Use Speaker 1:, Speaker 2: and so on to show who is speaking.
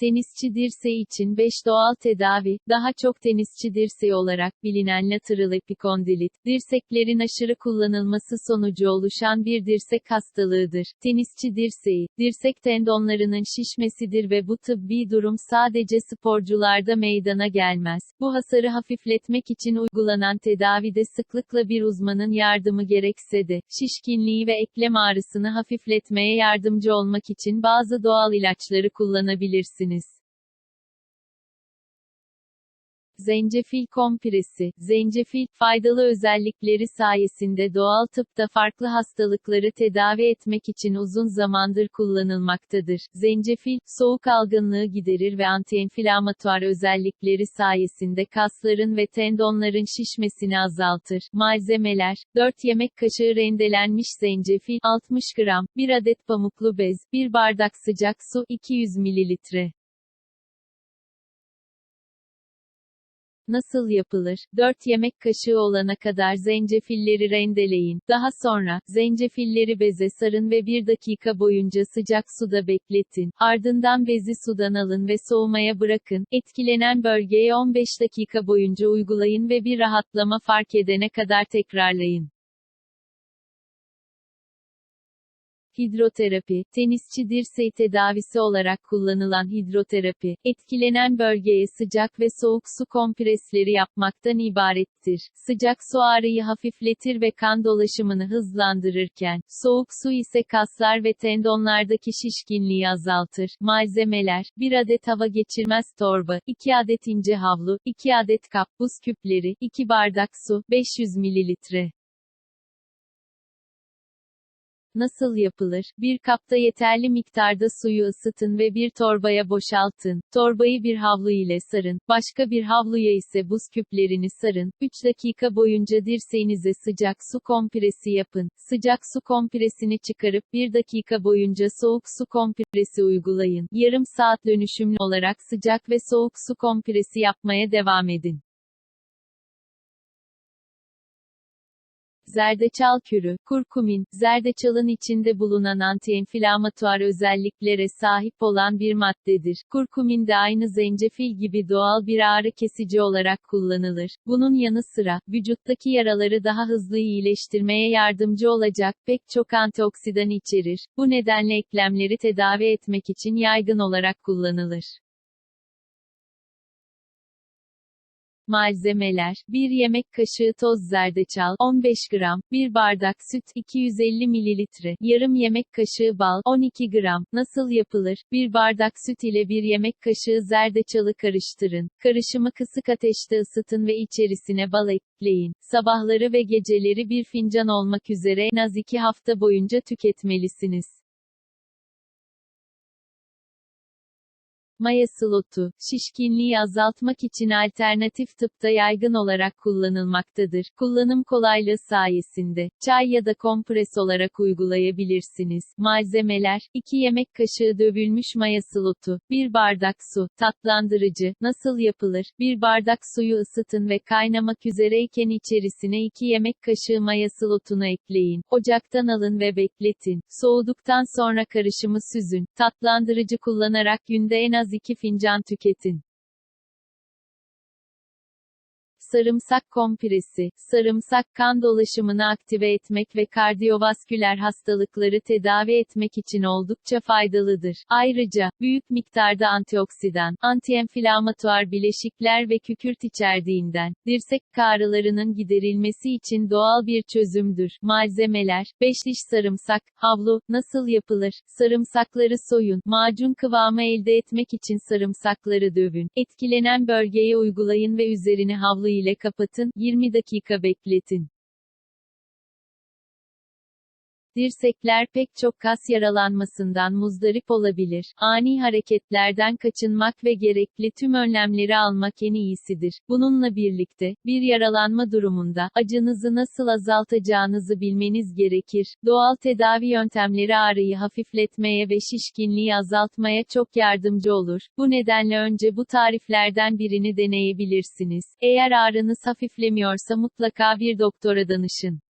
Speaker 1: Tenisçi dirseği için 5 doğal tedavi, daha çok tenisçi dirseği olarak bilinen lateral epikondilit, dirseklerin aşırı kullanılması sonucu oluşan bir dirsek hastalığıdır. Tenisçi dirseği, dirsek tendonlarının şişmesidir ve bu tıbbi durum sadece sporcularda meydana gelmez. Bu hasarı hafifletmek için uygulanan tedavide sıklıkla bir uzmanın yardımı gerekse de, şişkinliği ve eklem ağrısını hafifletmeye yardımcı olmak için bazı doğal ilaçları kullanabilirsiniz. Zencefil kompresi, zencefil, faydalı özellikleri sayesinde doğal tıpta farklı hastalıkları tedavi etmek için uzun zamandır kullanılmaktadır. Zencefil, soğuk algınlığı giderir ve antienflamatuar özellikleri sayesinde kasların ve tendonların şişmesini azaltır. Malzemeler, 4 yemek kaşığı rendelenmiş zencefil, 60 gram, 1 adet pamuklu bez, 1 bardak sıcak su, 200 mililitre. Nasıl yapılır? 4 yemek kaşığı olana kadar zencefilleri rendeleyin. Daha sonra, zencefilleri beze sarın ve 1 dakika boyunca sıcak suda bekletin. Ardından bezi sudan alın ve soğumaya bırakın. Etkilenen bölgeye 15 dakika boyunca uygulayın ve bir rahatlama fark edene kadar tekrarlayın. Hidroterapi, tenisçi dirseği tedavisi olarak kullanılan hidroterapi, etkilenen bölgeye sıcak ve soğuk su kompresleri yapmaktan ibarettir. Sıcak su ağrıyı hafifletir ve kan dolaşımını hızlandırırken, soğuk su ise kaslar ve tendonlardaki şişkinliği azaltır. Malzemeler, 1 adet hava geçirmez torba, 2 adet ince havlu, 2 adet kap buz küpleri, 2 bardak su, 500 mililitre. Nasıl yapılır? Bir kapta yeterli miktarda suyu ısıtın ve bir torbaya boşaltın. Torbayı bir havlu ile sarın. Başka bir havluya ise buz küplerini sarın. 3 dakika boyunca dirseğinize sıcak su kompresi yapın. Sıcak su kompresini çıkarıp 1 dakika boyunca soğuk su kompresi uygulayın. Yarım saat dönüşümlü olarak sıcak ve soğuk su kompresi yapmaya devam edin. Zerdeçal kürü, kurkumin, zerdeçalın içinde bulunan antienflamatuar özelliklere sahip olan bir maddedir. Kurkumin de aynı zencefil gibi doğal bir ağrı kesici olarak kullanılır. Bunun yanı sıra, vücuttaki yaraları daha hızlı iyileştirmeye yardımcı olacak pek çok antioksidan içerir. Bu nedenle eklemleri tedavi etmek için yaygın olarak kullanılır. Malzemeler 1 yemek kaşığı toz zerdeçal 15 gram 1 bardak süt 250 mililitre yarım yemek kaşığı bal 12 gram Nasıl yapılır? 1 bardak süt ile 1 yemek kaşığı zerdeçalı karıştırın. Karışımı kısık ateşte ısıtın ve içerisine bal ekleyin. Sabahları ve geceleri bir fincan olmak üzere en az 2 hafta boyunca tüketmelisiniz. Maya slotu, şişkinliği azaltmak için alternatif tıpta yaygın olarak kullanılmaktadır. Kullanım kolaylığı sayesinde, çay ya da kompres olarak uygulayabilirsiniz. Malzemeler, 2 yemek kaşığı dövülmüş maya slotu, 1 bardak su, tatlandırıcı, nasıl yapılır? 1 bardak suyu ısıtın ve kaynamak üzereyken içerisine 2 yemek kaşığı maya slotunu ekleyin. Ocaktan alın ve bekletin. Soğuduktan sonra karışımı süzün. Tatlandırıcı kullanarak günde en az az 2 fincan tüketin. Sarımsak kompresi, sarımsak kan dolaşımını aktive etmek ve kardiyovasküler hastalıkları tedavi etmek için oldukça faydalıdır. Ayrıca, büyük miktarda antioksidan, antienflamatuar bileşikler ve kükürt içerdiğinden, dirsek ağrılarının giderilmesi için doğal bir çözümdür. Malzemeler, 5 diş sarımsak, havlu, nasıl yapılır? Sarımsakları soyun, macun kıvamı elde etmek için sarımsakları dövün, etkilenen bölgeye uygulayın ve üzerini havlu ile kapatın, 20 dakika bekletin. Dirsekler pek çok kas yaralanmasından muzdarip olabilir. Ani hareketlerden kaçınmak ve gerekli tüm önlemleri almak en iyisidir. Bununla birlikte, bir yaralanma durumunda, acınızı nasıl azaltacağınızı bilmeniz gerekir. Doğal tedavi yöntemleri ağrıyı hafifletmeye ve şişkinliği azaltmaya çok yardımcı olur. Bu nedenle önce bu tariflerden birini deneyebilirsiniz. Eğer ağrınız hafiflemiyorsa mutlaka bir doktora danışın.